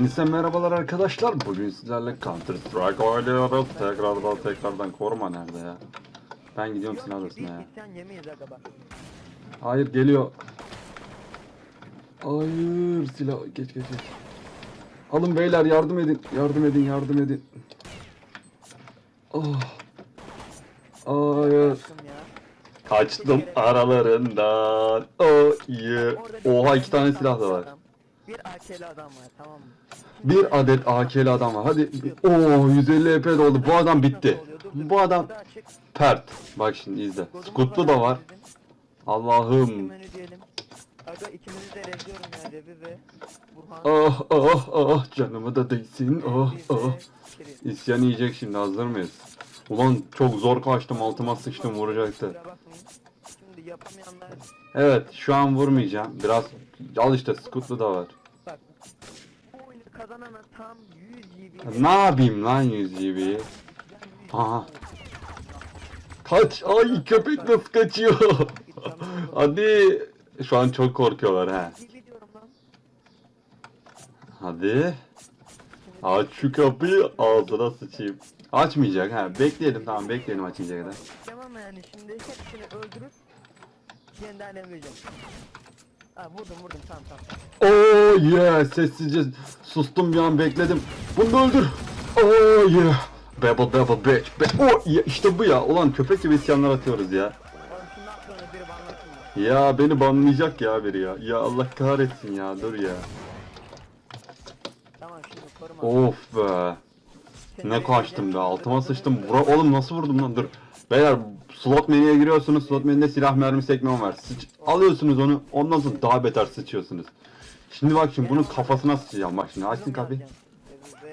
Hepinize merhabalar arkadaşlar. Bugün sizlerle Counter Strike oynuyoruz. Tekrardan tekrardan koruma nerede ya? Ben gidiyorum silah odasına ya. Hayır geliyor. Hayır silah geç geç geç. Alın beyler yardım edin. Yardım edin yardım edin. Oh. Hayır. Kaçtım aralarından. Oh yeah. Oha iki tane silah da var. Bir AK'li adam var tamam mı? Bir adet AK'li adam var. Hadi. Oo 150 EP doldu. Bu adam bitti. Bu adam pert. Bak şimdi izle. Skutlu da var. Allah'ım. Aga ikimizi de reziyorum ya Revi ve Burhan. Ah ah ah canımı da değsin. Ve Kerim. İsyan yiyecek şimdi hazır mıyız? Ulan çok zor kaçtım altıma sıçtım vuracaktı. Evet şu an vurmayacağım. Biraz al işte Skutlu da var. Kazanana tam 100 GB. Ne yapayım lan 100 GB'yi? Aha. Kaç. Ay köpek nasıl kaçıyor? Hadi. Şu an çok korkuyorlar ha. GB. Hadi. Aç şu kapıyı ağzına sıçayım. Açmayacak ha. Bekleyelim tamam bekleyelim açınca kadar. Tamam yani şimdi hepsini öldürüp yeniden vereceğim. Ha vurdum vurdum tamam tamam. Oh yeah sessizce sustum bir an bekledim. Bunu da öldür. Oh yeah. Bebel bebel bitch. Be oh yeah işte bu ya. Ulan köpek gibi isyanlar atıyoruz ya. Ya beni banlayacak ya biri ya. Ya Allah kahretsin ya dur ya. Tamam şimdi koruma. Of be. Ne kaçtım be altıma sıçtım. Vura oğlum nasıl vurdum lan dur. Beyler slot menüye giriyorsunuz. Slot menüde silah mermi sekmem var. Sıç, alıyorsunuz onu. Ondan sonra daha beter sıçıyorsunuz. Şimdi bak şimdi bunun kafasına sıçacağım. Bak şimdi açsın kapıyı.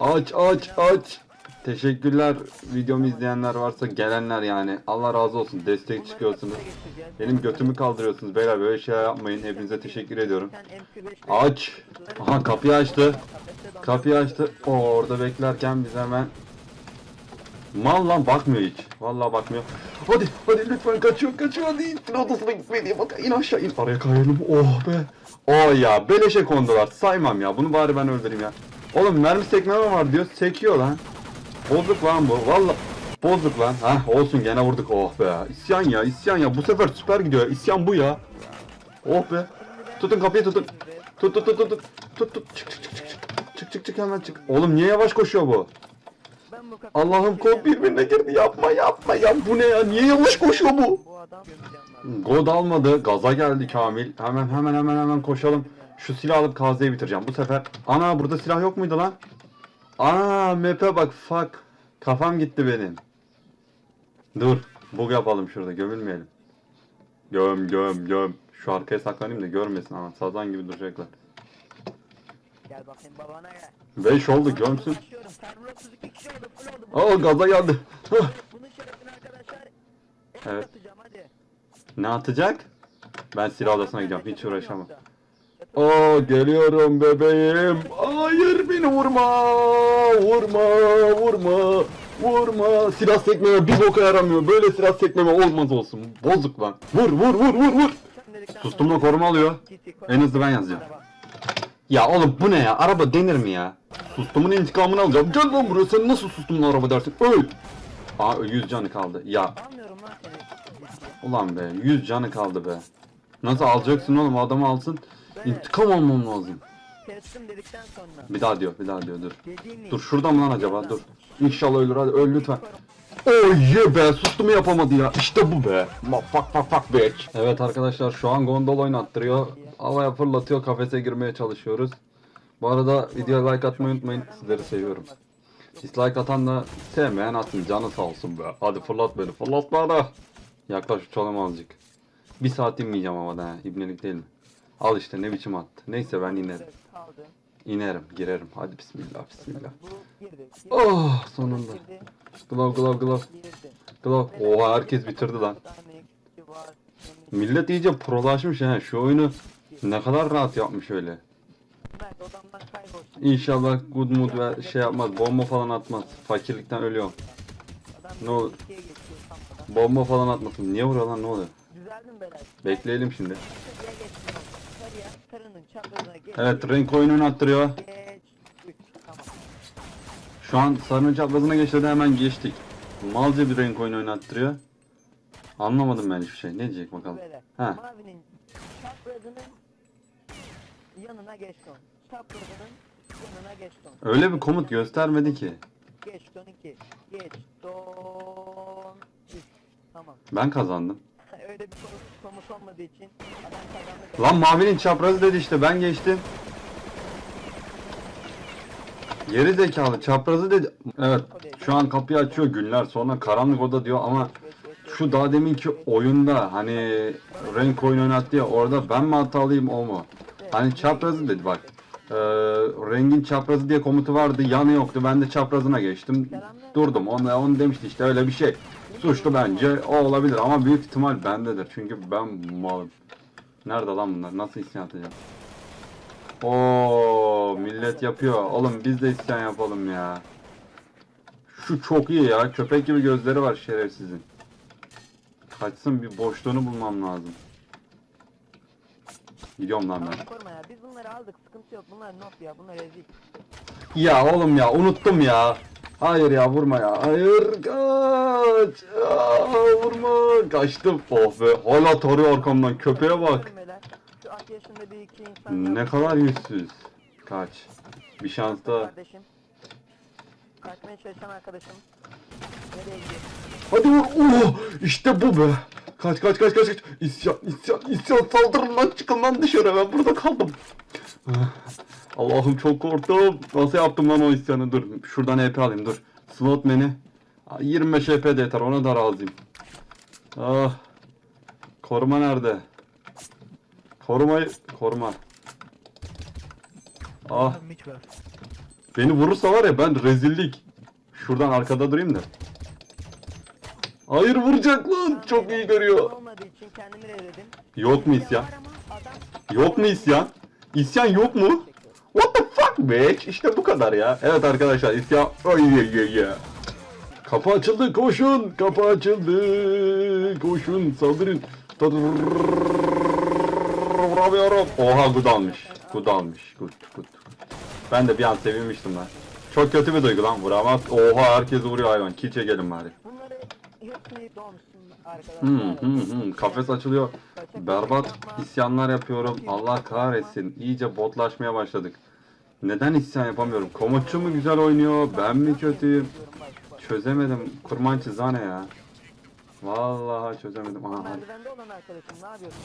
Aç aç aç. Teşekkürler videomu izleyenler varsa gelenler yani. Allah razı olsun destek çıkıyorsunuz. Benim götümü kaldırıyorsunuz beyler böyle şeyler yapmayın. Hepinize teşekkür ediyorum. Aç. Aha kapıyı açtı. Kapıyı açtı. O orada beklerken biz hemen Mal lan bakmıyor hiç. Vallahi bakmıyor. Hadi hadi lütfen kaçıyor kaçıyor hadi. İn odasına gitme diye bak in aşağı in. Araya kayalım. Oh be. Oh ya beleşe kondular. Saymam ya. Bunu bari ben öldüreyim ya. Oğlum mermi sekmeme var diyor. Sekiyor lan. Bozuk lan bu. Valla bozuk lan. Hah olsun gene vurduk. Oh be. İsyan ya isyan ya. Bu sefer süper gidiyor. İsyan bu ya. Oh be. Tutun kapıyı tutun. Tut tut tut tut tut. Tut tut. Çık çık çık çık. Çık çık çık hemen çık. Oğlum niye yavaş koşuyor bu? Allah'ım kod birbirine girdi. Yapma yapma ya. Bu ne ya? Niye yavaş koşuyor bu? God almadı. Gaza geldi Kamil. Hemen hemen hemen hemen koşalım. Şu silahı alıp kazayı bitireceğim. Bu sefer. Ana burada silah yok muydu lan? Aa map'e bak fuck. Kafam gitti benim. Dur. Bug yapalım şurada. Gömülmeyelim. Göm göm göm. Şu arkaya saklanayım da görmesin ama sazan gibi duracaklar. Gel bakayım babana gel. 5 oldu gömsün. Başlıyorum. Terminal 32 kişi oldu. Full oldu. Aa gaza geldi. Evet. ne atacak? Ben silah odasına gidiyorum. Hiç uğraşamam. Oo geliyorum bebeğim. Hayır beni vurma. Vurma, vurma, vurma. Silah sekmeme bir boka yaramıyor. Böyle silah sekmeme olmaz olsun. Bozuk lan. Vur, vur, vur, vur, vur. Sen dedikten Sustum da koruma alıyor. En hızlı ben yazacağım. Ya oğlum bu ne ya? Araba denir mi ya? Sustumun intikamını alacağım. Gel lan buraya sen nasıl sustun lan araba dersin? Öl. Aa 100 canı kaldı. Ya ulan be 100 canı kaldı be. Nasıl alacaksın oğlum adamı alsın. İntikam almam lazım. Bir daha diyor, bir daha diyor dur. Dur şurada mı lan acaba? Dur. İnşallah ölür hadi öl lütfen. Oh yeah be sustumu yapamadı ya. İşte bu be. Ma fuck fuck fuck bitch. Evet arkadaşlar şu an gondol oynattırıyor. Havaya fırlatıyor kafese girmeye çalışıyoruz. Bu arada videoya like atmayı unutmayın. Sizleri seviyorum. Dislike atan da sevmeyen atın canı sağ olsun be. Hadi fırlat beni fırlat bana. Yaklaş uçalım azıcık. Bir saat inmeyeceğim havada ha. İbnelik değil mi? Al işte ne biçim attı. Neyse ben inerim. İnerim girerim. Hadi bismillah bismillah. Oh sonunda. Glove glove glove. Glove. Oha herkes bitirdi lan. Millet iyice prolaşmış ha. Şu oyunu ne kadar rahat yapmış öyle. İnşallah good mood ve şey yapmaz. Bomba falan atmaz. Fakirlikten ölüyorum. Ne olur. Bomba falan atmasın. Niye vuruyor lan ne oluyor? Bekleyelim şimdi. Evet renk oyununu attırıyor. Şu an sarının çaprazına geçti de hemen geçtik. Malca bir renk oyunu oynattırıyor. Anlamadım ben hiçbir şey. Ne diyecek bakalım. Böyle. He. Mavinin çaprazının yanına geç. Çaprazının yanına geç. Öyle bir komut göstermedi ki. Geç son 2. Geç son 3. Tamam. Ben kazandım. Öyle bir komut olmadığı için. Lan mavinin çaprazı dedi işte ben geçtim. Geri zekalı çaprazı dedi. Evet şu an kapıyı açıyor günler sonra karanlık oda diyor ama şu daha deminki oyunda hani renk oyunu oynattı ya orada ben mi hatalıyım o mu? Hani çaprazı dedi bak. Ee, rengin çaprazı diye komutu vardı yanı yoktu ben de çaprazına geçtim durdum onu, onu demişti işte öyle bir şey suçlu bence o olabilir ama büyük ihtimal bendedir çünkü ben malım nerede lan bunlar nasıl isyan atacağım Oo millet yapıyor oğlum biz de isyan yapalım ya şu çok iyi ya köpek gibi gözleri var şerefsizin kaçsın bir boşluğunu bulmam lazım gidiyorum lan ben koruma ya. Biz bunları aldık. Sıkıntı yok. Bunlar not ya. Bunlar ezik. Ya oğlum ya unuttum ya. Hayır ya vurma ya. Hayır kaç. Aa, vurma. Kaçtım. Oh be. Hala tarıyor arkamdan. Köpeğe bak. Görmeler. Şu 6 yaşında bir iki insan Ne kadar yüzsüz. Kaç. Bir şans daha. Kaçmaya çalışan arkadaşım. Nereye gidiyor? Hadi vur. Oh, işte bu be. Kaç kaç kaç kaç kaç. İsyan isyan isyan saldırın lan çıkın lan dışarı ben burada kaldım. Ah, Allah'ım çok korktum. Nasıl yaptım lan o isyanı? Dur şuradan EP alayım dur. Slot menü. Aa, 25 EP de yeter ona da razıyım. Ah. Koruma nerede? Korumayı koruma. Ah beni vurursa var ya ben rezillik. Şuradan arkada durayım da. Hayır vuracak lan. Çok iyi görüyor. Olmadığı için kendimi revledim. Yok mu isyan? Yok mu isyan? İsyan yok mu? Bitch? İşte bu kadar ya. Evet arkadaşlar isyan. Ay ay ay ay. Kapı açıldı koşun. Kapı açıldı. Koşun saldırın. Vuramıyorum. Oha good almış. Good almış. Good good. Ben de bir an sevinmiştim lan. Çok kötü bir duygu lan vuramaz. Oha herkes vuruyor hayvan. Kill çekelim bari. Hmm, hmm, hmm. Kafes açılıyor. Berbat isyanlar yapıyorum. Allah kahretsin. İyice botlaşmaya başladık. Neden isyan yapamıyorum? Komutçu mu güzel oynuyor? Ben mi kötüyüm? Çözemedim. Kurman çizane ya. Vallahi çözemedim. Aha, hadi. Merdivende olan arkadaşım ne yapıyorsun?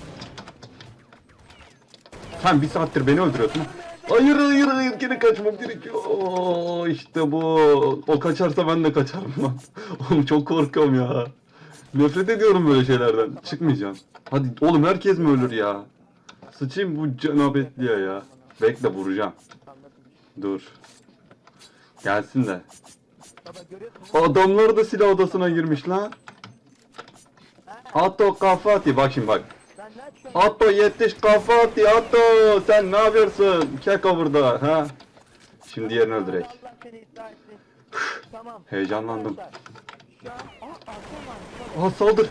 Sen bir saattir beni öldürüyorsun. Hayır hayır hayır geri kaçmam gerekiyor. Oo, işte bu. O kaçarsa ben de kaçarım lan. Oğlum çok korkuyorum ya. Nefret ediyorum böyle şeylerden. Çıkmayacağım. Hadi oğlum herkes mi ölür ya? Sıçayım bu cenabetliye ya. Bekle vuracağım. Dur. Gelsin de. Adamlar da silah odasına girmiş lan. Atto kafa atıyor. Bak şimdi bak. Atto yetiş kafa atıyor Atto. Sen ne yapıyorsun? Keko burada. Ha? Şimdi yerini öldürek. Heyecanlandım. Aha saldır.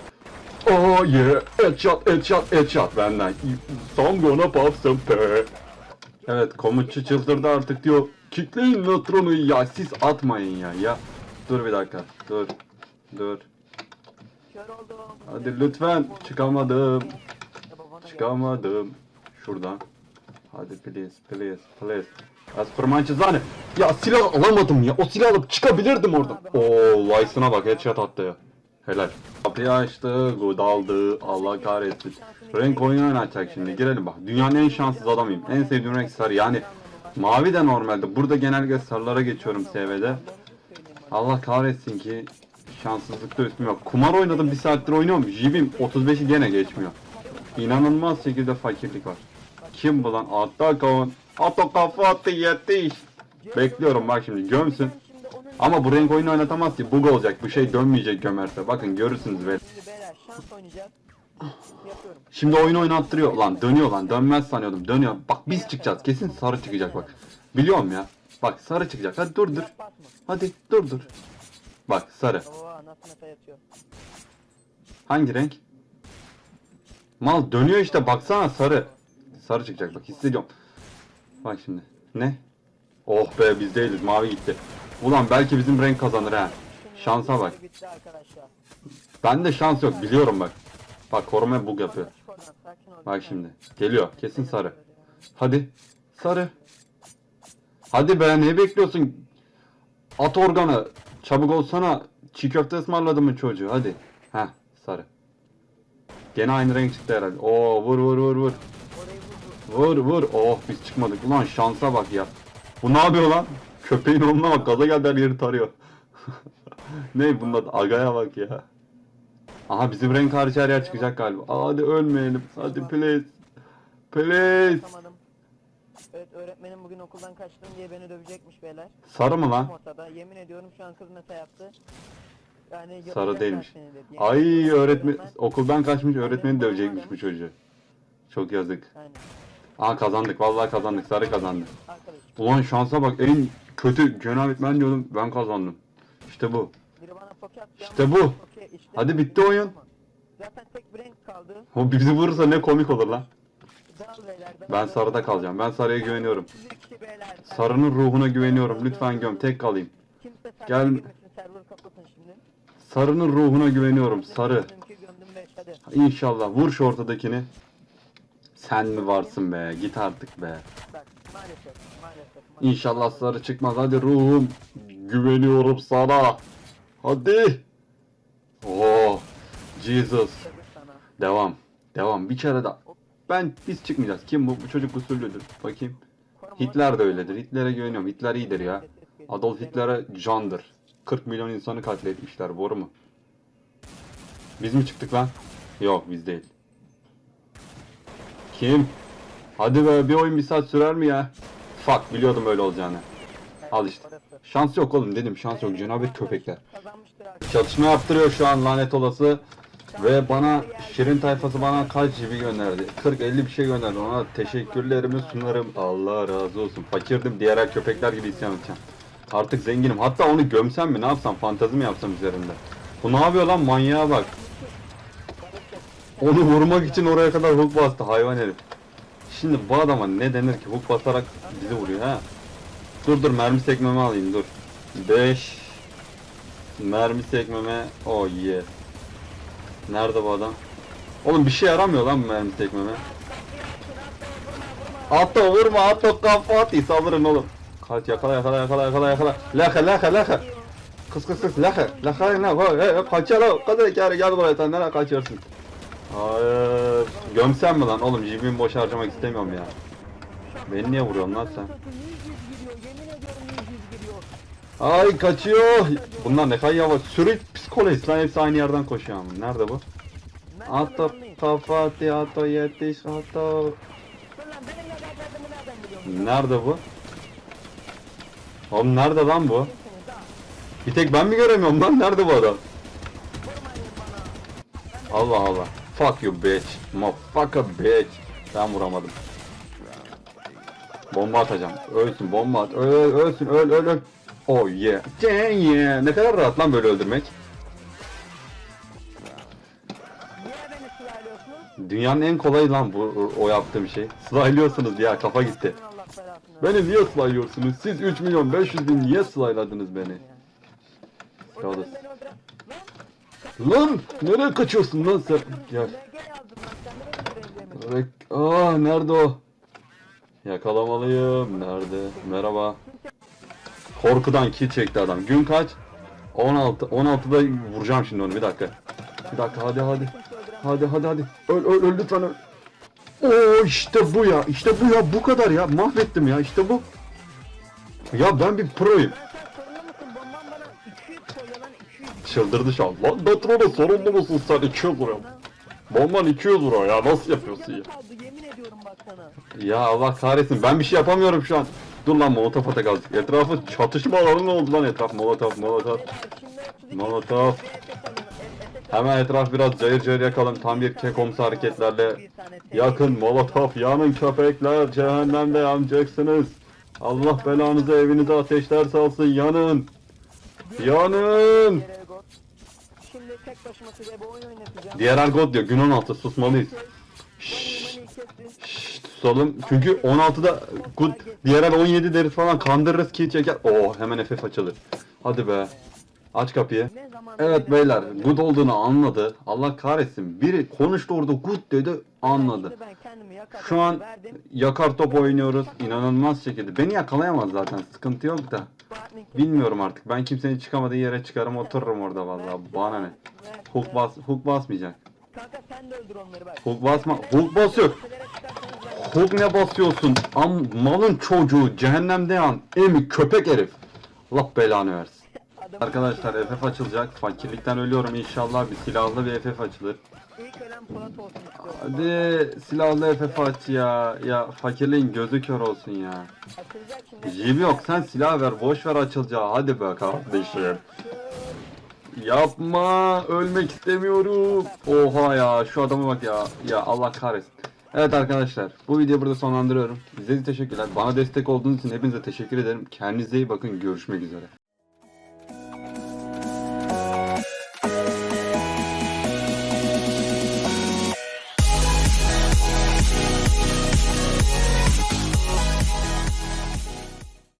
Oh yeah. Headshot, headshot, headshot benden. Some gonna pop some pee. Evet komutçu çıldırdı artık diyor. Kitleyin natronu ya siz atmayın ya ya. Dur bir dakika dur. Dur. Hadi lütfen çıkamadım. Çıkamadım. Şuradan. Hadi please please please. Az kurman çizane. Ya silah alamadım ya. O silah alıp çıkabilirdim oradan. Oo Lyson'a bak headshot attı ya. Helal. Kapıyı açtı, good aldı. Allah kahretsin. Renk oyunu oynatacak şimdi. Girelim bak. Dünyanın en şanssız adamıyım. En sevdiğim renk sarı. Yani mavi de normalde. Burada genellikle sarılara geçiyorum SV'de. Allah kahretsin ki şanssızlıkta üstüm yok. Kumar oynadım bir saattir oynuyorum. Jibim 35'i gene geçmiyor. İnanılmaz şekilde fakirlik var. Kim bu lan? Atta kavun. Ato kafa attı yetiş. Bekliyorum bak şimdi gömsün. Ama bu renk oyunu oynatamaz ki bug olacak. Bu şey dönmeyecek gömerse. Bakın görürsünüz be. Şimdi beyler şans oynayacağız. Yapıyorum. Şimdi oyunu oynattırıyor. Lan dönüyor lan. Dönmez sanıyordum. Dönüyor. Bak biz çıkacağız. Kesin sarı çıkacak bak. Biliyorum ya. Bak sarı çıkacak. Hadi dur dur. Hadi dur dur. Bak sarı. Hangi renk? Mal dönüyor işte baksana sarı. Sarı çıkacak bak hissediyorum. Bak şimdi. Ne? Oh be biz değiliz mavi gitti. Ulan belki bizim renk kazanır ha. Şansa bak. Arkadaşlar. Bende şans yok biliyorum bak. Bak koruma bug yapıyor. Bak şimdi. Geliyor. Kesin sarı. Hadi. Sarı. Hadi be ne bekliyorsun? At organı. Çabuk olsana. Çiğ köfte ısmarladı mı çocuğu? Hadi. Heh sarı. Gene aynı renk çıktı herhalde. Oo vur vur vur, vur. Vur vur. Oh biz çıkmadık. Ulan şansa bak ya. Bu ne yapıyor lan? Köpeğin oğluna bak. Gaza geldi her yeri tarıyor. ne bunun adı? Agaya bak ya. Aha bizim renk hariç her yer çıkacak galiba. Aa, Hadi ölmeyelim. Hadi please. Please. Evet öğretmenim bugün okuldan kaçtım diye beni dövecekmiş beyler. Sarı mı lan? ortada. Yemin ediyorum şu an kız meta yaptı. Yani Sarı yapacaklar değilmiş. seni dedi. Yani Ay öğretmen ben- okuldan kaçmış öğretmeni dövecekmiş bu çocuğu. Çok yazık. Aynen. Aa kazandık vallahi kazandık. Sarı kazandı. Arkadaş Ulan şansa bak en kötü cenabet ben diyordum ben kazandım. İşte bu. biri bana poke attı İşte bu. poke işte Hadi bitti oyun. Zaten tek bir renk kaldı. O bizi vurursa ne komik olur lan. Dal beyler. dal, Ben dal, sarıda kalacağım. Ben sarıya güveniyorum. 32 beyler. Sarının ruhuna güveniyorum. Lütfen göm. Tek kalayım. Kimse server Gel- girmesin, server kapatın şimdi. Sarının ruhuna güveniyorum. Sarı. Gömdüm ki gömdüm beş, hadi. İnşallah vur şu ortadakini. Sen mi varsın be? Git artık be. Bak maalesef maalesef. İnşallah sarı çıkmaz. Hadi ruhum. Güveniyorum sana. Hadi. Oh. Jesus. Devam. Devam. Bir kere daha. Ben biz çıkmayacağız. Kim bu? Bu çocuk usullüdür. Bakayım. Hitler de öyledir. Hitler'e güveniyorum. Hitler iyidir ya. Adolf Hitler'e candır. 40 milyon insanı katletmişler. Boru mu? Biz mi çıktık lan? Yok biz değil. Kim? Hadi be bir oyun bir saat sürer mi ya? Fuck biliyordum öyle olacağını. Al işte. Şans yok oğlum dedim şans yok cenabet köpekler. Çatışma yaptırıyor şu an lanet olası. Ve bana Şirin tayfası bana kaç GB gönderdi? 40-50 bir şey gönderdi. Ona teşekkürlerimi sunarım. Allah razı olsun. Fakirdim. Diğer köpekler gibi isyan edeceğim. Artık zenginim. Hatta onu gömsem mi? Ne yapsam? Fantezi mi yapsam üzerinde? Bu ne yapıyor lan? Manyağa bak. Onu vurmak için oraya kadar hook bastı hayvan herif. Şimdi bu adama ne denir ki? Hook basarak bizi vuruyor ha. Dur dur mermi sekmemi alayım dur. 5 Mermi sekmeme. Oh yeah. Nerede bu adam? Oğlum bir şey yaramıyor lan mermi sekmeme. Atla vurma atla kafa at saldırın oğlum. Kaç yakala yakala yakala yakala yakala. Laka laka laka. Kız kız kız laka. Laka hey, kaçar o. Kadın gel gel buraya sen nereye kaçıyorsun? Hayır. Gömsem mi lan oğlum cibimi boş harcamak istemiyorum ya. Beni niye vuruyorsun lan sen? Ay kaçıyor. Bunlar ne kadar yavaş. Sürü psikolojisi lan hepsi aynı yerden koşuyor ama. Nerede bu? Ben Ato anlayayım. kafa tiyato yetiş biliyorsun? Nerede bu? Oğlum nerede lan bu? Bir tek ben mi göremiyorum lan? Nerede bu adam? Allah Allah. Fuck you bitch. Motherfucker bitch. Ben vuramadım. Bomba atacağım. Ölsün bomba at. Öl, ölsün öl öl öl. Oh yeah. Damn yeah. Ne kadar rahat lan böyle öldürmek. Dünyanın en kolay lan bu o yaptığım şey. Sıraylıyorsunuz ya kafa gitti. Beni niye sıraylıyorsunuz? Siz 3 milyon 500 bin niye sırayladınız beni? O Yalnız. Lan! Nereye kaçıyorsun lan sen? Gel. Rek- Aa nerede o? Yakalamalıyım. Nerede? Merhaba. Korkudan kill çekti adam. Gün kaç? 16. 16'da vuracağım şimdi onu bir dakika. Bir dakika hadi hadi. Hadi hadi hadi. Öl öl öl lütfen öl. Oo işte bu ya. İşte bu ya. Bu kadar ya. Mahvettim ya. İşte bu. Ya ben bir proyum. Lan sen sorunlu musun? Bomban bana 200 koyuyor lan 200. Çıldırdı şu an. Lan Metro'da sorunlu musun sen? 200 lira. Bomban 200 lira ya. Nasıl yapıyorsun ya? Ya Allah kahretsin ben bir şey yapamıyorum şu an. Dur lan molotof atak azıcık. Etrafı çatışma alanı oldu lan etraf molotof molotof. Beyler şimdi 32 Molotof. Hemen etraf biraz cayır cayır yakalım. Tam bir kekomsu hareketlerle. Yakın molotof yanın köpekler cehennemde yanacaksınız. Allah belanızı evinize ateşler salsın yanın. Yanın. Diğer argot diyor gün 16 susmalıyız. Susalım. Çünkü 16'da good diğer el 17 deriz falan kandırırız ki çeker. Oo hemen FF açılır. Hadi be. Aç kapıyı. Evet beyler good olduğunu anladı. Allah kahretsin. Biri konuştu orada good dedi anladı. Şu an yakar top oynuyoruz. İnanılmaz şekilde. Beni yakalayamaz zaten. Sıkıntı yok da. Bilmiyorum artık. Ben kimsenin çıkamadığı yere çıkarım otururum orada vallahi. Bana ne. Hook bas hook basmayacak. Hook basma. Hook basıyor. Hook ne basıyorsun? Am malın çocuğu cehennemde yan. Emi köpek herif. Allah belanı versin. Arkadaşlar FF açılacak. Fakirlikten ölüyorum inşallah bir silahlı bir FF açılır. Olsun istiyorum. Hadi silahlı FF aç ya. Ya fakirliğin gözü kör olsun ya. Açılacak. Jim yok sen silah ver boş ver açılacağı hadi be kardeşim. Yapma ölmek istemiyorum. Oha ya şu adama bak ya. Ya Allah kahretsin. Evet arkadaşlar bu videoyu burada sonlandırıyorum. İzlediğiniz teşekkürler. Bana destek olduğunuz için hepinize teşekkür ederim. Kendinize iyi bakın görüşmek üzere.